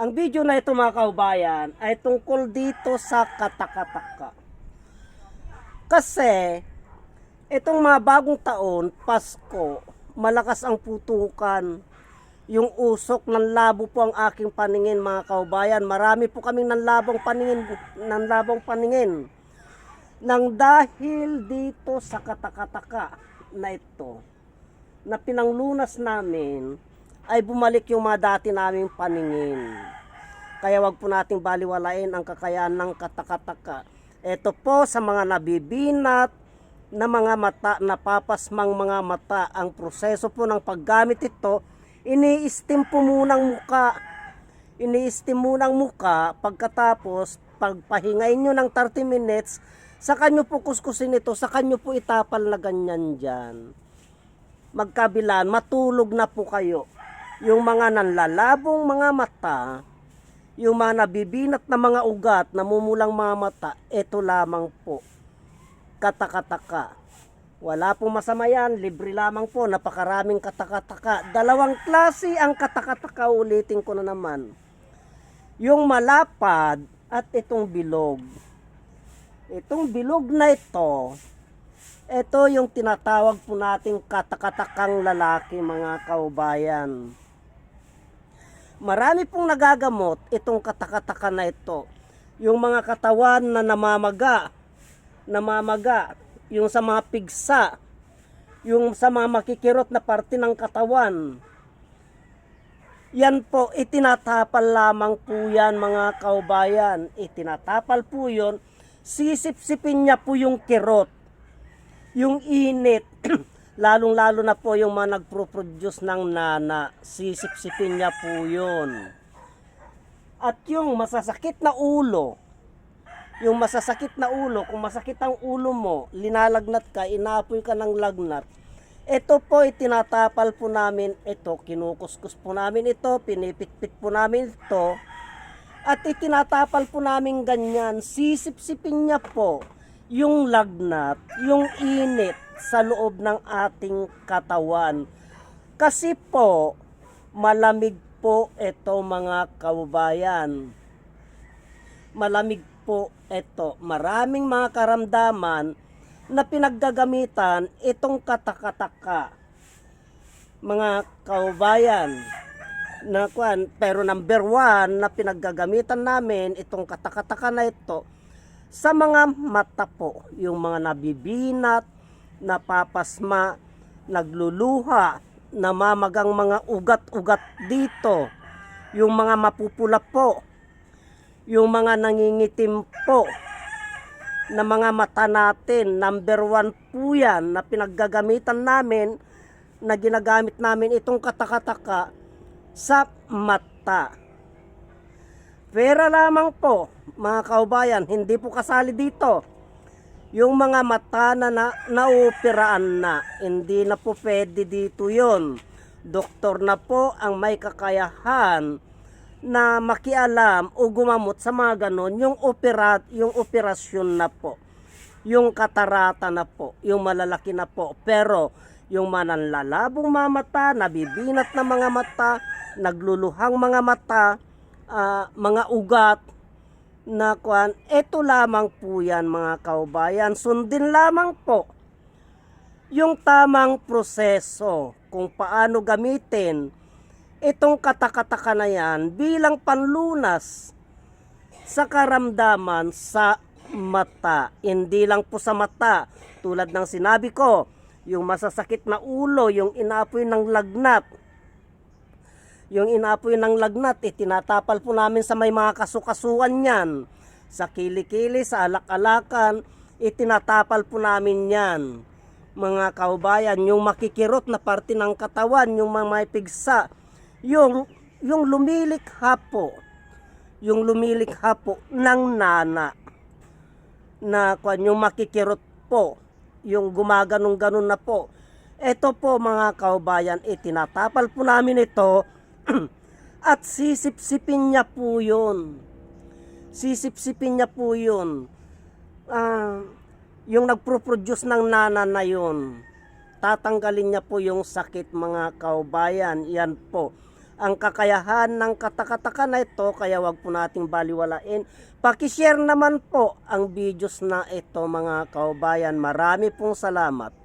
Ang video na ito mga kaubayan ay tungkol dito sa katakataka. Kasi itong mga bagong taon, Pasko, malakas ang putukan. Yung usok ng labo po ang aking paningin mga kaubayan. Marami po kaming nanlabong paningin, nanlabong paningin. Nang dahil dito sa katakataka na ito, na pinanglunas namin, ay bumalik yung mga dati naming paningin. Kaya wag po nating baliwalain ang kakayahan ng katakataka. Ito po sa mga nabibinat na mga mata, napapasmang mga mata. Ang proseso po ng paggamit ito, ini-steam po munang muka. Ini-steam munang muka, pagkatapos, pagpahingain nyo ng 30 minutes, sa kanyo po kuskusin ito, sa kanyo po itapal na ganyan dyan magkabilan, matulog na po kayo. Yung mga nanlalabong mga mata, yung mga nabibinat na mga ugat, namumulang mga mata, ito lamang po. Katakataka. Wala pong masama yan, libre lamang po, napakaraming katakataka. Dalawang klase ang katakataka, ulitin ko na naman. Yung malapad at itong bilog. Itong bilog na ito, ito yung tinatawag po nating katakatakang lalaki mga kaubayan. Marami pong nagagamot itong katakataka na ito. Yung mga katawan na namamaga, namamaga, yung sa mga pigsa, yung sa mga makikirot na parte ng katawan. Yan po, itinatapal lamang po yan mga kaubayan. Itinatapal po yun, sisip-sipin niya po yung kirot yung init, lalong-lalo na po yung mga nagpro-produce ng nana, sisip-sipin niya po yun. At yung masasakit na ulo, yung masasakit na ulo, kung masakit ang ulo mo, linalagnat ka, inapoy ka ng lagnat, ito po itinatapal po namin ito, kinukuskus po namin ito, pinipitpit po namin ito, at itinatapal po namin ganyan, sisip-sipin niya po, yung lagnat, yung init sa loob ng ating katawan. Kasi po, malamig po ito mga kababayan. Malamig po ito. Maraming mga karamdaman na pinaggagamitan itong katakataka. Mga kababayan, na kwan, pero number one na pinaggagamitan namin itong katakataka na ito, sa mga mata po, yung mga nabibinat, napapasma, nagluluha, namamagang mga ugat-ugat dito, yung mga mapupula po, yung mga nangingitim po, na mga mata natin, number one po yan na pinaggagamitan namin, na ginagamit namin itong katakataka sa mata. Pera lamang po, mga kaubayan, hindi po kasali dito. Yung mga mata na, na na, hindi na po pwede dito yon. Doktor na po ang may kakayahan na makialam o gumamot sa mga ganon, yung, operat, yung operasyon na po. Yung katarata na po, yung malalaki na po. Pero yung mananlalabong mga mata, nabibinat na mga mata, nagluluhang mga mata, ah, mga ugat na kuan, ito lamang po yan mga kaubayan. Sundin lamang po yung tamang proseso kung paano gamitin itong katakataka na yan bilang panlunas sa karamdaman sa mata. Hindi lang po sa mata. Tulad ng sinabi ko, yung masasakit na ulo, yung inapoy ng lagnat, yung inapoy ng lagnat, eh, tinatapal po namin sa may mga kasukasuan yan. Sa kilikili, sa alak-alakan, itinatapal po namin yan. Mga kaubayan, yung makikirot na parte ng katawan, yung mga may pigsa, yung, yung lumilikha po, yung lumilikha po ng nana na kwan, yung makikirot po, yung gumaganong-ganon na po. Ito po mga kaubayan, itinatapal po namin ito at sisip-sipin niya po yun. Sisip-sipin niya po yun. Ah, yung nagpro-produce ng nana na yun, tatanggalin niya po yung sakit mga kaubayan. Yan po. ang kakayahan ng katakataka na ito kaya wag po nating baliwalain. Pakishare naman po ang videos na ito mga kaubayan. Marami pong salamat.